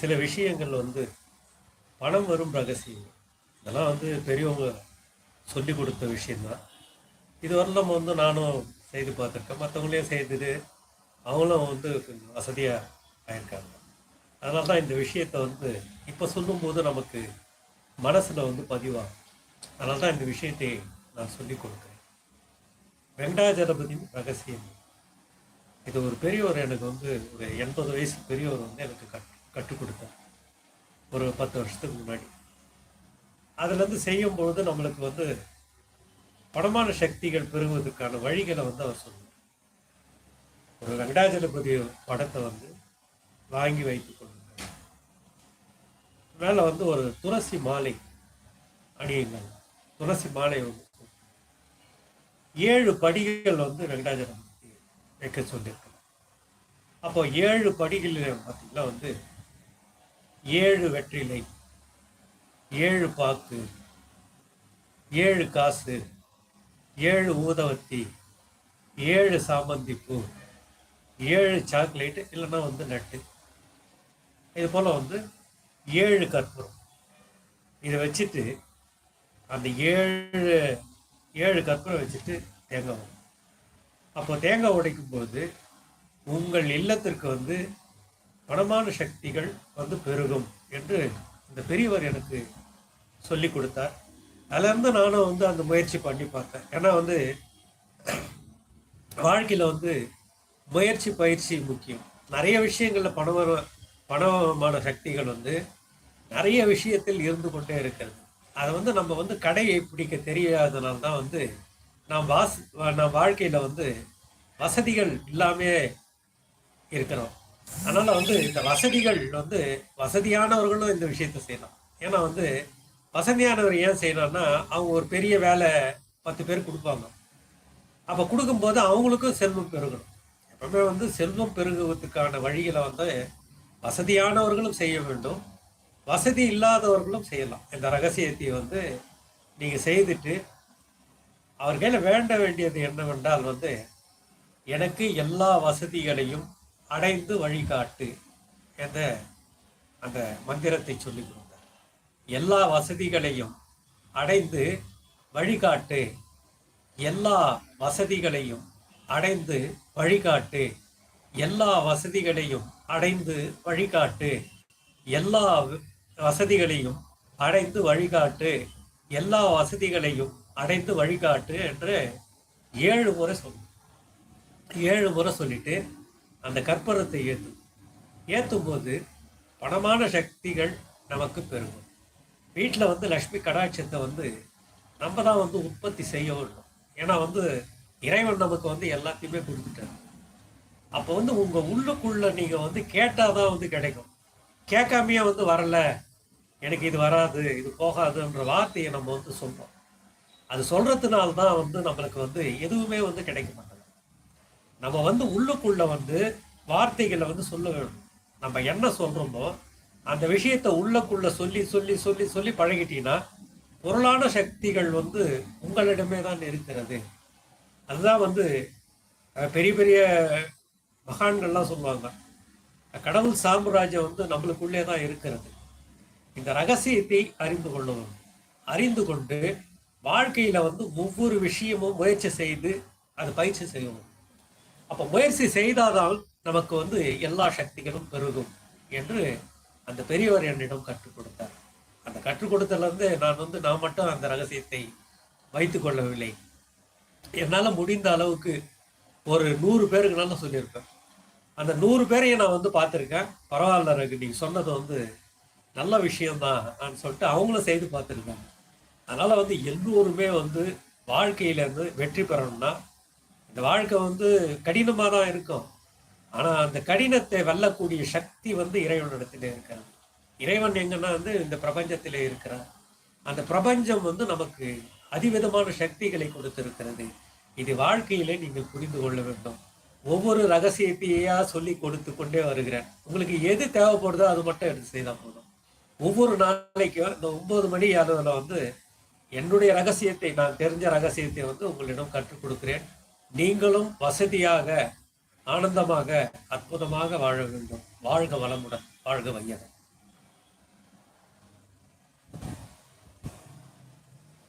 சில விஷயங்கள் வந்து பணம் வரும் ரகசியம். இதெல்லாம் வந்து பெரியவங்க சொல்லி கொடுத்த விஷயந்தான் இது வந்து நானும் செய்து பார்த்துருக்கேன். மற்றவங்களையும் செய்துட்டு அவங்களும் வந்து கொஞ்சம் வசதியாக ஆயிருக்காங்க. அதனால தான் இந்த விஷயத்தை வந்து இப்போ சொல்லும்போது நமக்கு மனசில் வந்து பதிவாகும். அதனால தான் இந்த விஷயத்தை நான் சொல்லி கொடுக்குறேன். வெங்கடாஜலபதியின் ரகசியம். இது ஒரு பெரியவர் எனக்கு வந்து ஒரு எண்பது வயசு பெரியவர் வந்து எனக்கு கட் கற்றுக் கொடுத்தார் ஒரு பத்து வருஷத்துக்கு முன்னாடி. அதுலேருந்து செய்யும்பொழுது நம்மளுக்கு வந்து பணமான சக்திகள் பெறுவதற்கான வழிகளை வந்து அவர் சொன்னார். ஒரு வெங்கடாஜலபதி படத்தை வந்து வாங்கி வைத்துக் கொள்ளுங்கள் மேலே வந்து ஒரு துளசி மாலை அணியுங்கள். துளசி மாலை வந்து ஏழு படிகள் வந்து வெங்கடாஜலபதி வைக்க சொல்லியிருக்கோம் அப்போ ஏழு படிகள் பார்த்தீங்கன்னா வந்து ஏழு வெற்றிலை ஏழு பாக்கு ஏழு காசு ஏழு ஊதவத்தி ஏழு சாமந்தி பூ ஏழு சாக்லேட்டு இல்லைன்னா வந்து நட்டு. இது போல் வந்து ஏழு கற்பூரம். இதை வச்சுட்டு அந்த ஏழு ஏழு கற்பூரம் வச்சுட்டு தேங்காய் அப்போ தேங்காய் உடைக்கும் போது உங்கள் இல்லத்திற்கு வந்து பணமான சக்திகள் வந்து பெருகும் என்று இந்த பெரியவர் எனக்கு சொல்லி கொடுத்தார். அதுலேருந்து நானும் வந்து அந்த முயற்சி பண்ணி பார்த்தேன். ஏன்னா வந்து வாழ்க்கையில் வந்து முயற்சி பயிற்சி முக்கியம். நிறைய விஷயங்களில் பணவர பணமான சக்திகள் வந்து நிறைய விஷயத்தில் இருந்து கொண்டே இருக்கிறது. அதை வந்து நம்ம வந்து கடையை பிடிக்க தெரியாதனால தான் வந்து நாம் வாஸ் நான் வாழ்க்கையில் வந்து வசதிகள் இல்லாமே இருக்கிறோம். அதனால வந்து இந்த வசதிகள் வந்து வசதியானவர்களும் இந்த விஷயத்தை செய்யலாம். ஏன்னா வந்து வசதியானவர் ஏன் செய்யலாம்னா அவங்க ஒரு பெரிய வேலை பத்து பேர் கொடுப்பாங்க. அப்போ கொடுக்கும்போது அவங்களுக்கும் செல்வம் பெருகணும். எப்பவுமே வந்து செல்வம் பெருகுவதற்கான வழிகளை வந்து வசதியானவர்களும் செய்ய வேண்டும். வசதி இல்லாதவர்களும் செய்யலாம். இந்த ரகசியத்தை வந்து நீங்கள் செய்துட்டு அவர் கையில் வேண்ட வேண்டியது என்னவென்றால் வந்து எனக்கு எல்லா வசதிகளையும் அடைந்து வழிகாட்டு என்ற அந்த மந்திரத்தை சொல்லி கொடுத்தார். எல்லா வசதிகளையும் அடைந்து வழிகாட்டு எல்லா வசதிகளையும் அடைந்து வழிகாட்டு எல்லா வசதிகளையும் அடைந்து வழிகாட்டு எல்லா வசதிகளையும் அடைந்து வழிகாட்டு எல்லா வசதிகளையும் அடைந்து வழிகாட்டு என்று ஏழு முறை சொல்லு ஏழு முறை சொல்லிட்டு அந்த கற்பூரத்தை ஏற்றும் ஏற்றும் போது பணமான சக்திகள் நமக்கு பெருகும். வீட்டில் வந்து லக்ஷ்மி கடாட்சத்தை வந்து நம்ம தான் வந்து உற்பத்தி செய்ய வேண்டும் ஏன்னா வந்து இறைவன் நமக்கு வந்து எல்லாத்தையுமே கொடுத்துட்டாரு. அப்போ வந்து உங்கள் உள்ளுக்குள்ளே நீங்கள் வந்து கேட்டால் தான் வந்து கிடைக்கும். கேட்காமையே வந்து வரல. எனக்கு இது வராது இது போகாதுன்ற வார்த்தையை நம்ம வந்து சொல்கிறோம் அது சொல்கிறதுனால தான் வந்து நம்மளுக்கு வந்து எதுவுமே வந்து கிடைக்க மாட்டேங்குது. நம்ம வந்து உள்ளுக்குள்ள வந்து வார்த்தைகளை வந்து சொல்ல வேணும். நம்ம என்ன சொல்கிறோமோ அந்த விஷயத்தை உள்ளக்குள்ள சொல்லி சொல்லி சொல்லி சொல்லி பழகிட்டீங்கன்னா பொருளான சக்திகள் வந்து உங்களிடமே தான் இருக்கிறது. அதுதான் வந்து பெரிய பெரிய மகான்கள்லாம் சொல்லுவாங்க. கடவுள் சாம்ராஜ்யம் வந்து நம்மளுக்குள்ளே தான் இருக்கிறது. இந்த ரகசியத்தை அறிந்து கொள்ளணும் அறிந்து கொண்டு வாழ்க்கையில வந்து ஒவ்வொரு விஷயமும் முயற்சி செய்து அது பயிற்சி செய்யணும் அப்போ முயற்சி செய்தாதான் நமக்கு வந்து எல்லா சக்திகளும் பெருகும் என்று அந்த பெரியவர் என்னிடம் கற்றுக் கொடுத்தார். அந்த கற்றுக் கொடுத்ததுலேருந்து நான் வந்து நான் மட்டும் அந்த ரகசியத்தை வைத்து கொள்ளவில்லை. என்னால் முடிந்த அளவுக்கு ஒரு நூறு பேருக்குனால சொல்லியிருப்பேன். அந்த நூறு பேரையும் நான் வந்து பார்த்துருக்கேன். பரவாயில்ல ரகு நீங்கள் சொன்னது வந்து நல்ல விஷயம்தான் நான் சொல்லிட்டு அவங்களும் செய்து பார்த்துருக்காங்க. அதனால் வந்து எல்லோருமே வந்து வாழ்க்கையிலேருந்து வெற்றி பெறணும்னா இந்த வாழ்க்கை வந்து கடினமாக தான் இருக்கும். ஆனால் அந்த கடினத்தை வெல்லக்கூடிய சக்தி வந்து இறைவனிடத்தில் இருக்கிறது. இறைவன் எங்கன்னா வந்து இந்த பிரபஞ்சத்திலே இருக்கிறார். அந்த பிரபஞ்சம் வந்து நமக்கு அதிவிதமான சக்திகளை கொடுத்திருக்கிறது. இது வாழ்க்கையிலே நீங்கள் புரிந்து கொள்ள வேண்டும். ஒவ்வொரு ரகசியத்தையா சொல்லி கொடுத்து கொண்டே வருகிறேன். உங்களுக்கு எது தேவைப்படுதோ அது மட்டும் எடுத்து செய்தால் போதும். ஒவ்வொரு நாளைக்கும் இந்த ஒன்பது மணி அளவில் வந்து என்னுடைய ரகசியத்தை நான் தெரிஞ்ச ரகசியத்தை வந்து உங்களிடம் கற்றுக் கொடுக்கிறேன். நீங்களும் வசதியாக ஆனந்தமாக அற்புதமாக வாழ வேண்டும். வாழ்க வளமுடன். வாழ்க வையகம்.